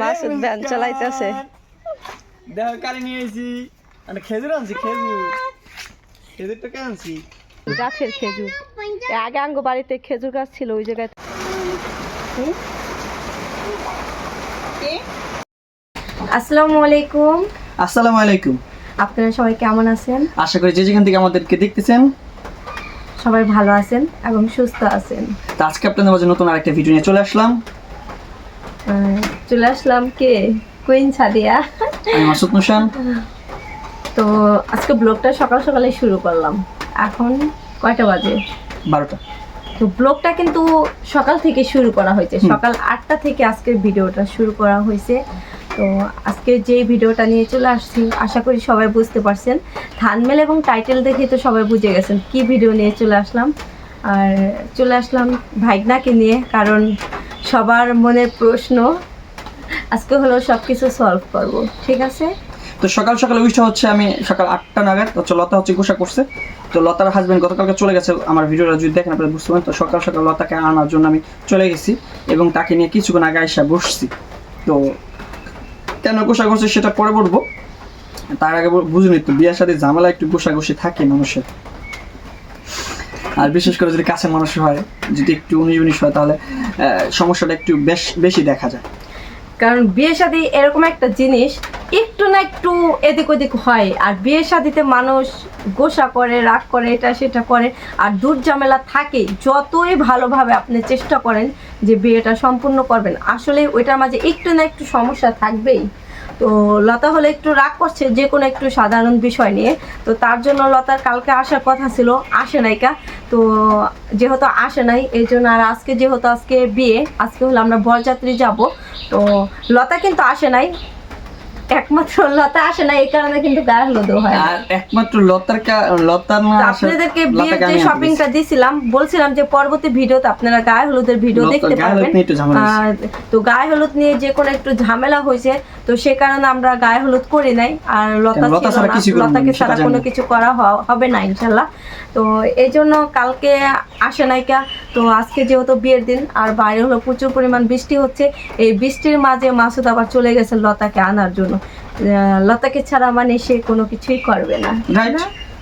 Masud van চালাইতেছে। দেখো কালি নিয়ে মানে খেজুর আনছি খেজুর। খেজুরটা কে আনছি? গাছের খেজুর। আগে আঙ্গ বাড়িতে খেজুর গাছ ছিল ওই জায়গায় আসসালামু আলাইকুম। আসসালামু আলাইকুম। আপনারা সবাই কেমন আছেন? আশা করি যে যেখান থেকে আমাদেরকে দেখতেছেন। সবাই ভালো আছেন এবং সুস্থ আছেন। তো আজকে আপনাদের মাঝে নতুন আরেকটা ভিডিও নিয়ে চলে আসলাম। চলে আসলাম কে? কুইন সাদিয়া। আমি মাসুদ মুসান তো আজকে ব্লগটা সকাল সকালে শুরু করলাম। এখন কয়টা বাজে? বারোটা। তো ব্লগটা কিন্তু সকাল থেকে শুরু করা হয়েছে। সকাল আটটা থেকে আজকের ভিডিওটা শুরু করা হয়েছে। তো আজকে যে ভিডিওটা নিয়ে চলে আসছি আশা করি সবাই বুঝতে পারছেন। থানমেল এবং টাইটেল দেখে তো সবাই বুঝে গেছেন কি ভিডিও নিয়ে চলে আসলাম। আর চলে আসলাম ভাইগনাকে নিয়ে কারণ সবার মনের প্রশ্ন আজকে হলো সব কিছু সলভ করব, ঠিক আছে? তো সকাল সকাল উইশটা হচ্ছে আমি সকাল আটটা নাগাদ, তো লতা হচ্ছে গোসা করছে। তো লতার হাজবেন্ড গতকালকে চলে গেছে, আমার ভিডিওটা যদি দেখেন আপনারা বুঝতে পারেন তো সকাল সকাল লতাকে আনার জন্য আমি চলে গেছি এবং তাকে নিয়ে কিছুক্ষণ আগে এসে বসছি। তো কেন গোসা করছে সেটা পরে বলব। তার আগে বুঝুনি তো, বিয়ের সাথে ঝামেলা একটু গোসাগুসি থাকে মানুষের। আর বিশেষ করে যদি কাছের মানুষ হয়, যদি একটু উনিশ উনিশ হয়, তাহলে সমস্যাটা একটু বেশ বেশি দেখা যায়। কারণ বিয়ে শাদী এরকম একটা জিনিস একটু না একটু এদিক ওদিক হয়। আর বিয়ে শাদীতে মানুষ গোসা করে, রাগ করে, এটা সেটা করে। আর দূর ঝামেলা থাকে যতই ভালোভাবে আপনি চেষ্টা করেন যে বিয়েটা সম্পূর্ণ করবেন আসলে ওইটার মাঝে একটু না একটু সমস্যা থাকবেই। তো লতা হলে একটু রাগ করছে যে কোনো একটু সাধারণ বিষয় নিয়ে। তো তার জন্য লতার কালকে আসার কথা ছিল আসে নাইকা তো যেহেতু আসে নাই এই জন্য আর আজকে যেহেতু আজকে বিয়ে আজকে হলো আমরা বরযাত্রী যাব। তো লতা কিন্তু আসে নাই। একমাত্র লতা আসে না এই কারণে কিন্তু গায়ে হলুদ হয় আর একমাত্র লতার আপনাদেরকে বিয়ের যে শপিংটা দিছিলাম বলছিলাম যে পরবর্তী ভিডিওতে আপনারা গায়ে হলুদের ভিডিও দেখতে। আর তো গায়ে হলুদ নিয়ে যে কোনো একটু ঝামেলা হয়েছে তো সে কারণে আমরা গায়ে হলুদ করি নাই আর লতা লতা ছিল ছাড়া না। লতাকে ছাড়া কোনো কিছু করা হবে না ইনশাল্লাহ। তো এই জন্য কালকে আসে নাইকা তো আজকে যেহেতু বিয়ের দিন আর বাইরে হলো প্রচুর পরিমাণ বৃষ্টি হচ্ছে এই বৃষ্টির মাঝে মাসুদ আবার চলে গেছে লতাকে আনার জন্য। আহ, লতাকে ছাড়া মানে সে কোনো কিছুই করবে না। রাইট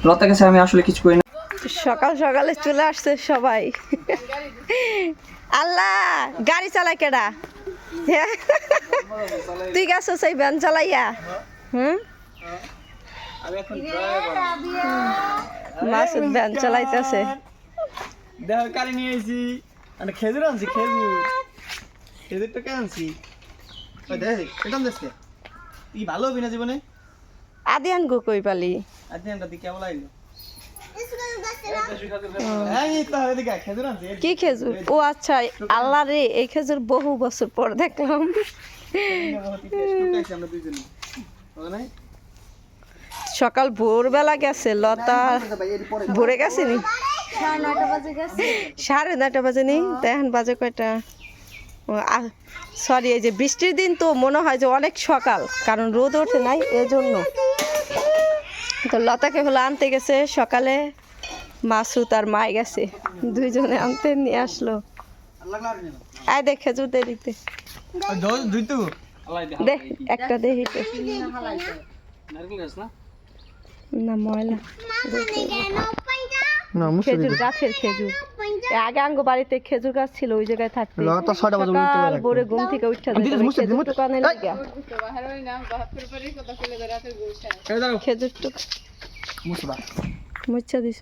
লতাকে ছাড়া আমি আসলে কিছু করি না। সকাল সকালে চলে আসছে সবাই। আল্লাহ গাড়ি চালায় কেডা? তুই গেছো সেই ভ্যান চালাইয়া? হুম? মাসুদ ভ্যান চালাইতেছে। দেখো কালি নিয়ে মানে খেজুর আনছি খেজুর। খেজুরটা কে আনছি? দেখ এটা দেখছে ই ভালো হবি না জীবনে? আদি আনগো কই পালি? আমরা দিকে কেমন লাগল কি খেজুর? ও আচ্ছা আল্লাহ রে এই খেজুর বহু বছর পর দেখলাম। সকাল ভোরবেলা গেছে, লতা ভোরে গেছে নি? সাড়ে নয়টা বাজে নি? এখন বাজে কয়টা। সরি এই যে বৃষ্টির দিন তো মনে হয় যে অনেক সকাল, কারণ রোদ ওঠে নাই, এজন্য। তো লতাকে হলো আনতে গেছে সকালে মাসু তার মায় গেছে। দুইজনে আনতে নিয়ে আসলো। আয় দেখ খেজুর দে দিতে। দে একটা দে হিতে না ময়লা। না খেজুর গাছের খেজুর। আগে আঙ্গ বাড়িতে খেজুর গাছ ছিল ওই জায়গায় থাকতে। লতা ছয়টা বাজে উঠতে সকাল ভোরে ঘুম থেকে উঠতে দিতে দোকানে লাগা খেজুর টুক মুছবা। মুচ্ছা দিছ?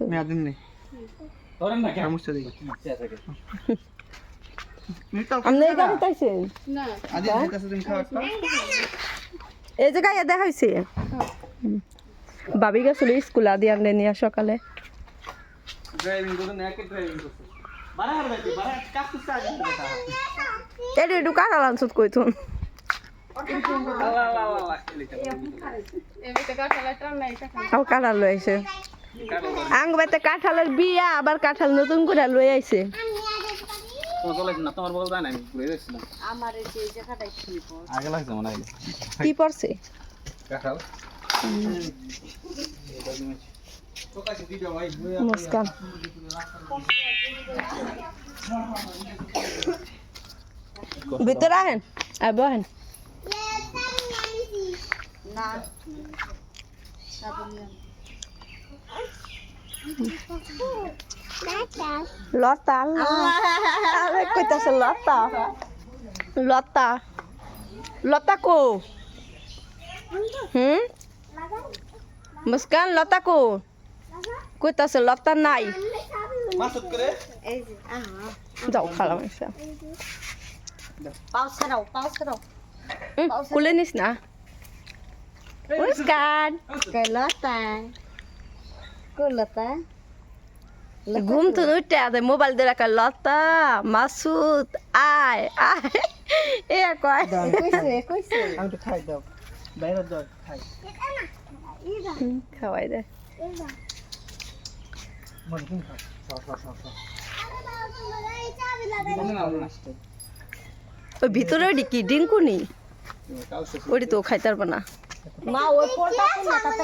এই জায়গায় দেখা হয়েছে বাবি গেছিল স্কুল আদি আনলে নিয়ে সকালে। ড্রাইভিং করুন একে ড্রাইভিং করছে। কাজ করতে আগে দেখা এটি একটু কাটা লাঞ্চত কইতুন আও কাঁঠাল লই আইছে আঙ্গ বাইতে কাঁঠালের বিয়া আবার কাঁঠাল নতুন করে লই আইছে কি পড়ছে কাঁঠাল মুস্কান ভিতরে আহেন আর বহেন লতা আরে কইতাছে লতা লতা লতা কো হুম মুস্কান লতা কো কইতাছে লতা নাই। মাসুদ করে? যাও খালাম কুলে নিস না। ঘুম তো উঠে আছে মোবাইল দিয়ে রাখা লতা মাসুদ আয় আয়। এ কয়। কইছে কইছে। আমি তো খাই দাও। বাইরে দাও খাই। হুম, খাওয়াই দে। ওই ভিতরে ওটি কি? ডিঙ্কু নি? ওটি তো খাইতে পারব না। মা ওই পড়টা কোন না তাতে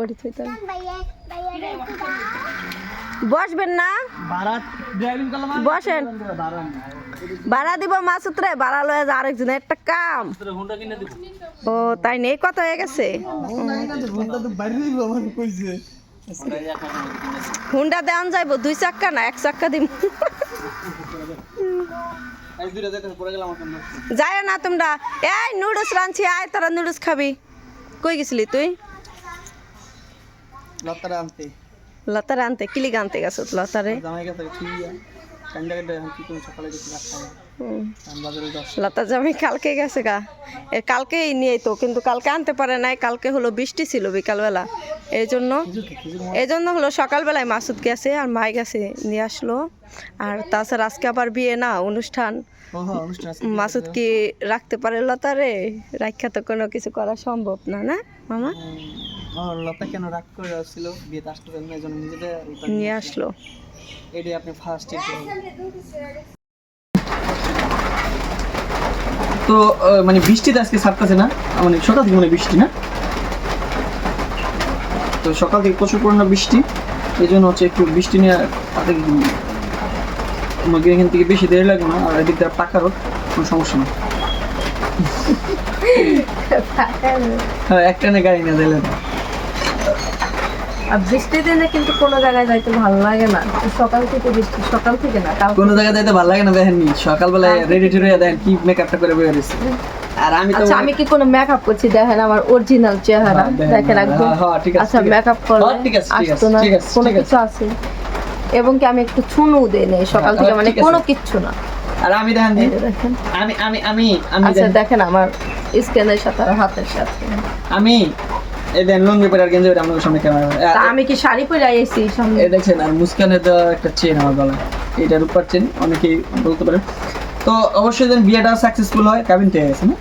ওটি থইতে বসবেন না বারাত ড্রাইভিং করলাম বসেন। ভাড়া দিব মাসুদ রে ভাড়া লয়ে যা আরেকজন একটা কাম। হুন্ডা কিনে দিব ও তাই নেই কথা হয়ে গেছে হুন্ডা দেওয়ান যাইব দুই চাক্কা না এক চাক্কা দিব যায় না তোমরা। এই নুডলস রাঁধছি আয় তোরা নুডলস খাবি। কই গেছিলি তুই? লতারে আনতে লতারে আনতে কিলি আনতে গেছ লতারে? লতা জামাই কালকে গেছে গা। কালকেই নিয়ে তো কিন্তু কালকে আনতে পারে নাই কালকে হলো বৃষ্টি ছিল বিকালবেলা। এই জন্য এই জন্য হলো সকালবেলায় মাসুদ গেছে আর মাই গেছে নিয়ে আসলো। আর তাছাড়া আজকে আবার বিয়ে না অনুষ্ঠান। হ্যাঁ মাসুদ কি রাখতে পারে লতারে রাখা তো কোনো কিছু করা সম্ভব না না মামা? লতা কেন রাগ করে আসছিল? বিয়েতে আসতে পারেন না এই জন্য নিজেদের নিয়ে আসলো। এটাই আপনি ফার্স্ট তো মানে বৃষ্টিতে আজকে ছাড়তেছে না? মানে সকাল থেকে মানে বৃষ্টি না? তো সকাল থেকে প্রচুর পরিমাণ বৃষ্টি। এই জন্য হচ্ছে একটু বৃষ্টি নিয়ে তাতে আমাকে এখান থেকে বেশি দেরি লাগবে না আর এদিক দিয়ে টাকারও কোনো সমস্যা নেই। হ্যাঁ একটা না গাড়ি না দিলে না। আর বৃষ্টির দিনে কিন্তু কোনো জায়গায় যাইতে ভালো লাগে না। সকাল থেকে বৃষ্টি সকাল থেকে না কোনো জায়গায় যাইতে ভালো লাগে না দেখেননি? সকালবেলায় রেডি টু দেখেন কি মেকআপটা করে বের হয়েছে আর আমি তো আচ্ছা আমি কি কোনো মেকআপ করছি? দেখেন আমার অরিজিনাল চেহারা। হ্যাঁ, দেখেন, একদম। হ্যাঁ, হ্যাঁ, আচ্ছা মেকআপ ঠিক আছে, ঠিক আছে, কোনো কিছু আছে। এবং কি আমি একটু চুনু দেই নেই সকাল থেকে মানে কোনো কিচ্ছু না। আর আমি দেখেন আমি আমি আমি আমি আচ্ছা দেখেন- আমার স্ক্যানের সাথে আর হাতের সাথে। আমি লঙ্গি পরে আর গেঞ্জি পরে আপনাদের সামনে ক্যামেরা তা আমি কি শাড়ি পরে আইছি সামনে? দেখছেন আর মুস্কানের দেওয়া একটা চেন আমার গলায়। এটার উপর চেন অনেকেই বলতে পারেন তো অবশ্যই যেন বিয়েটা সাকসেসফুল হয় কাবিন তো গেছে না?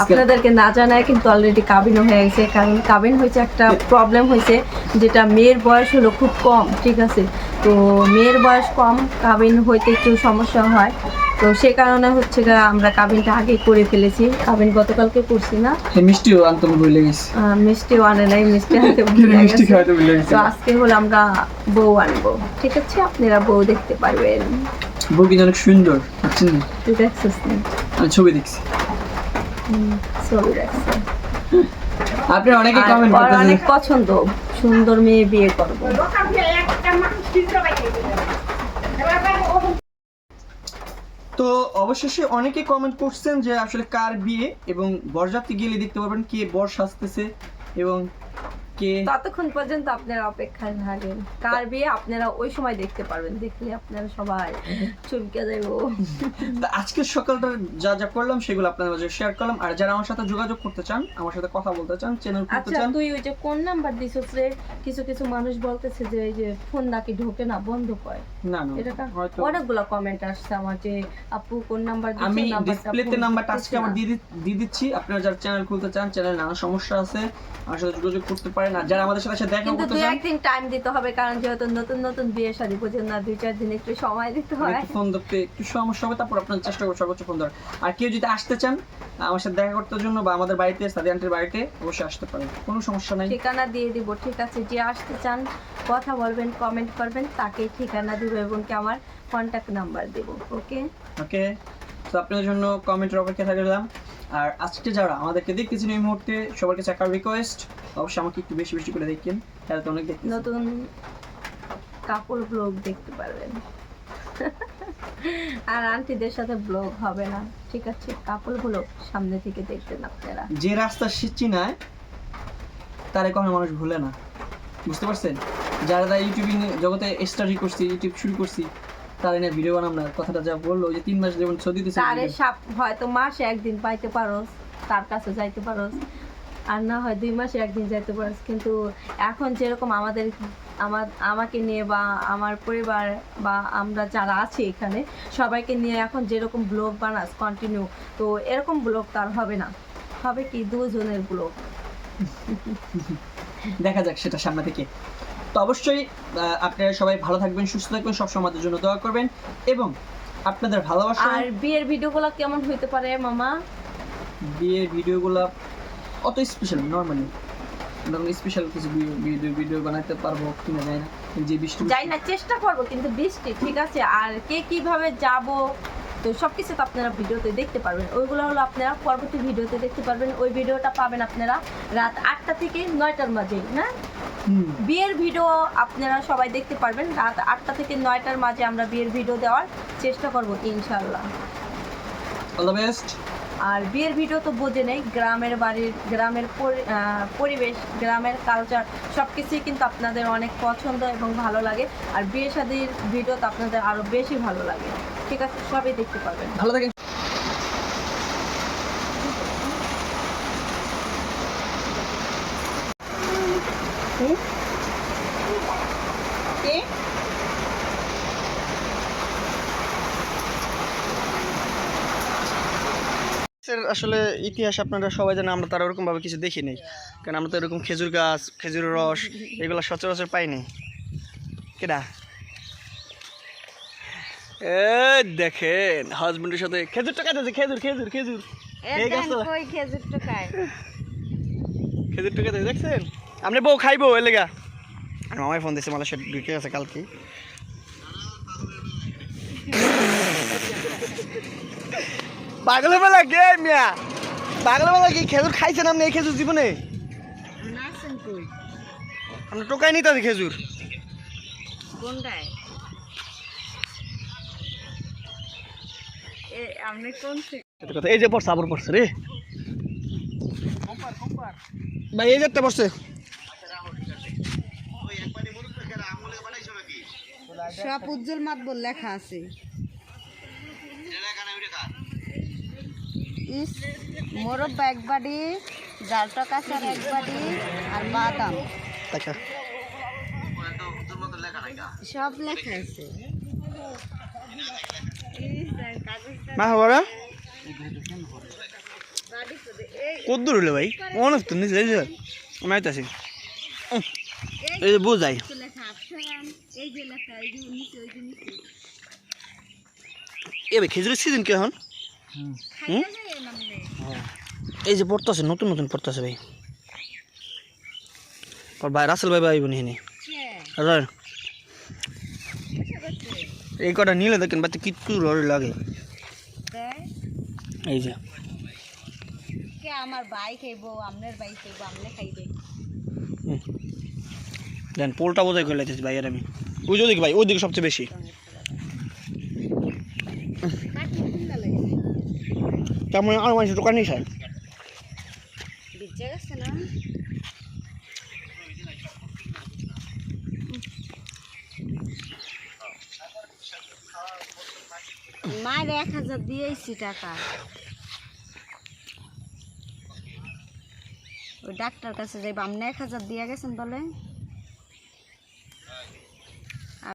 আপনাদেরকে না জানায় কিন্তু অলরেডি কাবিনও হয়ে গেছে কারণ কাবিন হয়েছে একটা প্রবলেম হয়েছে যেটা মেয়ের বয়স হলো খুব কম ঠিক আছে? তো মেয়ের বয়স কম কাবিন হইতে একটু সমস্যা হয়। তো সে কারণে হচ্ছে আমরা কাবিনটা আগে করে ফেলেছি। কাবিন গতকালকে করছি না। এই মিষ্টিও আনতে ভুলে গেছি। আহ, মিষ্টিও আনে নাই মিষ্টি আনতে মিষ্টি। খাওয়াতে ভুলে গেছি। তো আজকে হলো আমরা বউ আনব ঠিক আছে? আপনারা বউ দেখতে পারবেন। কিন্তু অনেক সুন্দর বুঝছেন না? তুই দেখছিস না আমি ছবি দেখছি ছবি দেখছি আপনি অনেকে কমেন্ট করতেছেন অনেক পছন্দ সুন্দর মেয়ে বিয়ে করব তো অবশেষে অনেকে কমেন্ট করছেন যে আসলে কার বিয়ে এবং বরযাত্রী গেলে দেখতে পারবেন কে বর সাজতেছে এবং কে ততক্ষণ পর্যন্ত আপনারা অপেক্ষায় থাকেন। কার বিয়ে? আপনারা ওই সময় দেখতে পারবেন। দেখলে আপনারা সবাই চমকে যাব তা আজকের সকালটা যা যা করলাম সেগুলো আপনাদের মাঝে শেয়ার করলাম। আর যারা আমার সাথে যোগাযোগ করতে চান আমার সাথে কথা বলতে চান চ্যানেল খুলতে আচ্ছা চান তুই ওই যে কোন নাম্বার দিছিস রে? কিছু কিছু মানুষ বলতেছে যে এই যে ফোন নাকি ঢোকে না বন্ধ করে। না না এটা অনেকগুলো কমেন্ট আসছে আমার যে আপু কোন নাম্বার দিছো আমি ডিসপ্লেতে নাম্বারটা আজকে। দিয়ে দিয়ে দিচ্ছি। আপনারা যারা চ্যানেল খুলতে চান চ্যানেলে নানা সমস্যা আছে আমার সাথে যোগাযোগ করতে পারেন। আর যারা আমাদের সাথে দেখা করতে চান একদিন টাইম দিতে হবে কারণ যেহেতু নতুন নতুন বিয়ে শাদী বোঝেন না দুই চার দিন একটু সময় দিতে হয়। একটু ফোন ধরতে একটু সমস্যা হবে তারপর আপনার চেষ্টা সর্বোচ্চ ফোন আর কেউ যদি আসতে চান আমার সাথে দেখা করতে জন্য বা আমাদের বাড়িতে সাদি আন্টির বাড়িতে অবশ্যই আসতে পারেন। কোনো সমস্যা নাই। ঠিকানা দিয়ে দিব ঠিক আছে? যে আসতে চান কথা বলবেন কমেন্ট করবেন তাকে ঠিকানা দিব এবং কি আমার কন্ট্যাক্ট নাম্বার দেব ওকে ওকে তো আপনাদের জন্য কমেন্টের অপেক্ষা থাকলাম। আর আজকে যারা আমাদেরকে দেখতেছেন এই মুহূর্তে সবার কাছে একটা রিকোয়েস্ট অবশ্যই আমাকে একটু বেশি বেশি করে দেখেন তাহলে তো অনেক দেখতে নতুন কাপড় ব্লগ দেখতে পারবেন। আর আন্টিদের সাথে ব্লগ হবে না ঠিক আছে? কাপড় ব্লগ সামনে থেকে দেখবেন আপনারা। যে রাস্তা সে চিনায় তারে কখনো মানুষ ভুলে না। বুঝতে পারছেন? যারা যারা ইউটিউবিং জগতে স্টাডি করছি ইউটিউব শুরু করছি তারা এনে ভিডিও বানাম না কথাটা যা বলল যে তিন মাস যেমন ছবি দিতেছে তারে সাপ হয়তো মাসে একদিন পাইতে পারোস তার কাছে যাইতে পারোস আর না হয় দুই মাসে একদিন যাইতে পারোস। কিন্তু এখন যেরকম আমাদের আমার আমাকে নিয়ে বা আমার পরিবার বা আমরা যারা আছি এখানে সবাইকে নিয়ে এখন যেরকম ব্লগ বানাস কন্টিনিউ তো এরকম ব্লগ তার হবে না। হবে কি দুজনের ব্লগ দেখা যাক সেটা সামনে থেকে। তো অবশ্যই আপনারা সবাই ভালো থাকবেন সুস্থ থাকবেন সবসময় আমাদের জন্য দোয়া করবেন এবং আপনাদের ভালোবাসা। আর বিয়ের ভিডিওগুলো কেমন হইতে পারে মামা? বিয়ের ভিডিওগুলো অত স্পেশাল নর্মালি স্পেশাল কিছু ভিডিও ভিডিও বানাতে পারব কিনা যায় না। যে বৃষ্টি যাই না চেষ্টা করব কিন্তু বৃষ্টি ঠিক আছে? আর কে কীভাবে যাব তো সব কিছু তো আপনারা ভিডিওতে দেখতে পারবেন। ওইগুলো হলো আপনারা পরবর্তী ভিডিওতে দেখতে পারবেন। ওই ভিডিওটা পাবেন আপনারা রাত আটটা থেকে নয়টার মাঝে না? বিয়ের ভিডিও আপনারা সবাই দেখতে পারবেন। রাত আটটা থেকে নয়টার মাঝে আমরা বিয়ের ভিডিও দেওয়ার চেষ্টা করব ইনশাল্লাহ অল দ্য বেস্ট আর বিয়ের ভিডিও তো বোঝে নেই গ্রামের বাড়ির গ্রামের পরি- পরিবেশ গ্রামের কালচার সব কিছুই কিন্তু আপনাদের অনেক পছন্দ এবং ভালো লাগে। আর বিয়ে শাদির ভিডিও তো আপনাদের আরও বেশি ভালো লাগে। ঠিক আছে সবই দেখতে পাবেন। ভালো থাকেন। এর আসলে ইতিহাস আপনারা সবাই জানেন আমরা তার ওরকম ভাবে কিছু দেখি নাই কারণ আমরা তো এরকম খেজুর গাছ খেজুরের রস এগুলো সচরাচর পাইনি। কেডা? এ দেখেন হাজবেন্ডের সাথে খেজুর টাকা আছে খেজুর খেজুর খেজুর। এই গাছটা কই খেজুর খেজুর টাকা দেখছেন? আপনি বউ খাইবো এ লেগা। আর মামাই ফোন দিয়েছে মালয়েশিয়া ঢুকে গেছে কালকে। পাগল বেলা গে মিয়া? পাগল বেলা কি খেজুর খাইছেন আপনি এই খেজুর জীবনে? টোকাই নিতে আছে খেজুর এই যে পড়ছে আবার পড়ছে রে। ভাই এই যে একটা পড়ছে। সব উজ্জ্বল মাতবর লেখা আছে। ইস মোরব্বা এক বাড়ি জালটা কাঁচার এক বাড়ি আর বাদাম। সব লেখা আছে। মা হবারা হলো ভাই? অনেক তো নিচে আমি আইতাছি। এই যে বোঝাই। এ ভাই খেজুরের সিজন কি এখন? এই যে পড়তেছে নতুন নতুন পড়তেছে ভাই। ভাই রাসেল ভাই ভাই বোন এই কটা নিলে দেখেন বাচ্চা কিচ্ছু রড়ি লাগে। এই যে। কে আমার ভাই খাইবো আমনের ভাই খাইবো আমনে খাইবে। দেন পোলটা বোঝাই করে ভাই আর আমি। ওই ওদিকে ভাই ওইদিকে সবচেয়ে বেশি। তেমন আর মানুষ দোকানেই খায় মায়ের এক হাজার দিয়েছি টাকা। ওই ডাক্তার কাছে যাইব। আপনি এক হাজার দিয়ে গেছেন বলে